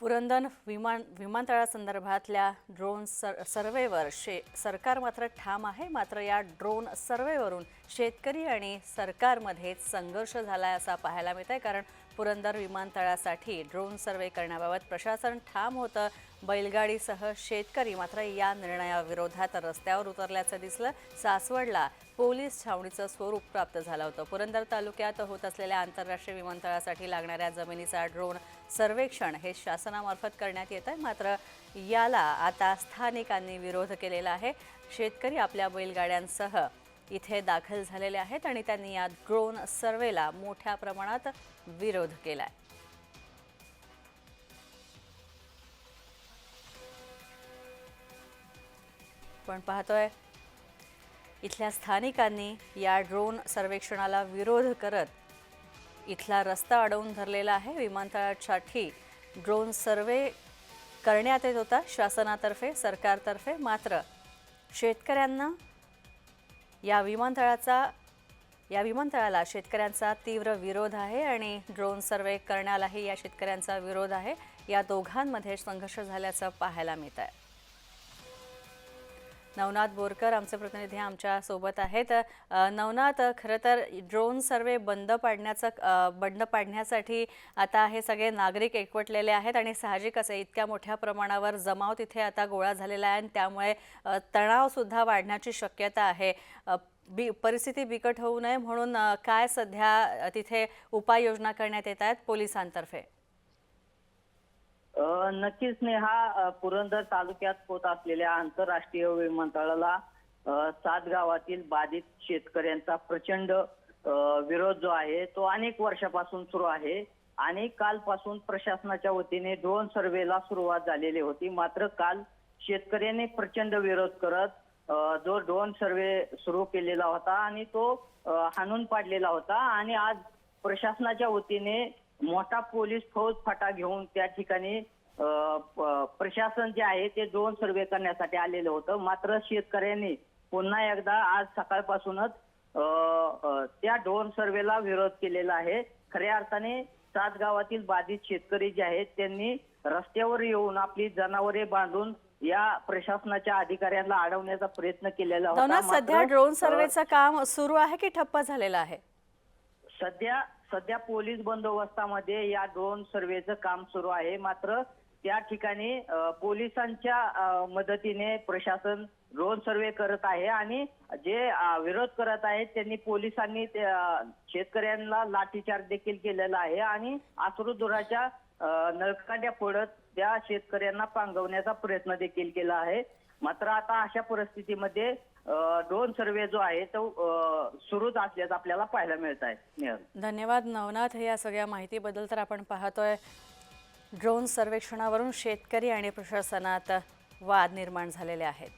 पुरंदर विमान विमानतळासंदर्भातल्या drone sir सर्वेवर शे सरकार मात्र ठाम आहे. मात्र या ड्रोन सर्वेवरून शेतकरी आणि सरकारमध्ये संघर्ष झाला आहे असा पाहायला मिळत आहे कारण पुरंदर विमानतळासाठी ड्रोन सर्वे करण्याबाबत प्रशासन ठाम होतं. बैलगाडीसह शेतकरी मात्र या निर्णयाविरोधात रस्त्यावर उतरल्याचं दिसलं. सासवडला पोलीस छावणीचं स्वरूप प्राप्त झालं होतं. पुरंदर तालुक्यात होत असलेल्या आंतरराष्ट्रीय विमानतळासाठी लागणाऱ्या जमिनीचा ड्रोन सर्वेक्षण हे शासनामार्फत करण्यात येत आहे मात्र याला आता स्थानिकांनी विरोध केलेला आहे. शेतकरी आपल्या बैलगाड्यांसह इथे दाखल झालेले आहेत आणि त्यांनी या ड्रोन सर्वेला मोठ्या प्रमाणात विरोध केला आहे आपण पाहतोय. इथल्या स्थानिकांनी या ड्रोन सर्वेक्षणाला विरोध करत इथला रस्ता अडवून धरलेला आहे. विमानतळासाठी ड्रोन सर्वे करण्यात येत होता. शासनातर्फे सरकारतर्फे मात्र शेतकऱ्यांना या विमानतळाचा या विमानतळाला शेतकऱ्यांचा तीव्र विरोध आहे आणि ड्रोन सर्वे करण्यालाही या शेतकऱ्यांचा विरोध आहे. या दोघांमध्ये संघर्ष झाल्याचं पाहायला मिळत आहे नवनाथ बोरकर आमचे प्रतिनिधी आमच्यासोबत आहेत. नवनाथ खरं तर ड्रोन सर्वे बंद पाडण्याचं बंद पाडण्यासाठी आता हे सगळे नागरिक एकवटलेले आहेत आणि साहजिकच असे इतक्या मोठ्या प्रमाणावर जमाव तिथे आता गोळा झालेला आहे आणि त्यामुळे तणावसुद्धा वाढण्याची शक्यता आहे. बी परिस्थिती बिकट होऊ नये म्हणून काय सध्या तिथे उपाययोजना करण्यात येत आहेत पोलिसांतर्फे? नक्कीच नेहा. पुरंदर तालुक्यात होत असलेल्या आंतरराष्ट्रीय विमानतळाला सात गावातील बाधित शेतकऱ्यांचा प्रचंड विरोध जो आहे तो अनेक वर्षापासून सुरू आहे आणि कालपासून प्रशासनाच्या वतीने ड्रोन सर्वेला सुरुवात झालेली होती. मात्र काल शेतकऱ्यांनी प्रचंड विरोध करत जो ड्रोन सर्वे सुरू केलेला होता आणि तो हाणून पाडलेला होता आणि आज प्रशासनाच्या वतीने मोठा पोलीस फौज फाटा घेऊन त्या ठिकाणी प्रशासन जे आहे ते ड्रोन सर्वे करण्यासाठी आलेलं होतं. मात्र शेतकऱ्यांनी पुन्हा एकदा आज सकाळपासूनच त्या ड्रोन सर्वेला विरोध केलेला आहे. खऱ्या अर्थाने सात गावातील बाधित शेतकरी जे आहेत त्यांनी रस्त्यावर येऊन आपली जनावरे बांधून या प्रशासनाच्या अधिकाऱ्यांना अडवण्याचा प्रयत्न केलेला होता. सध्या ड्रोन सर्वेचं काम सुरू आहे की ठप्प झालेलं आहे? सध्या सध्या पोलीस बंदोबस्तामध्ये या ड्रोन सर्वेचं काम सुरू आहे. मात्र त्या ठिकाणी पोलिसांच्या मदतीने प्रशासन ड्रोन सर्वे करत आहे आणि जे विरोध करत आहेत त्यांनी पोलिसांनी शेतकऱ्यांना लाठीचार्ज देखील केलेला आहे आणि आसरुदुराच्या नळकांड्या फोडत त्या शेतकऱ्यांना पांगवण्याचा प्रयत्न देखील केला आहे. मात्र आता अशा परिस्थितीमध्ये ड्रोन सर्वे जो आहे तो सुरूच असल्याचं आपल्याला पाहायला मिळत आहे. धन्यवाद नवनाथ. या सगळ्या माहितीबद्दल तर आपण पाहतोय. ड्रोन सर्वेक्षणावरून शेतकरी आणि प्रशासनात वाद निर्माण झालेले आहेत.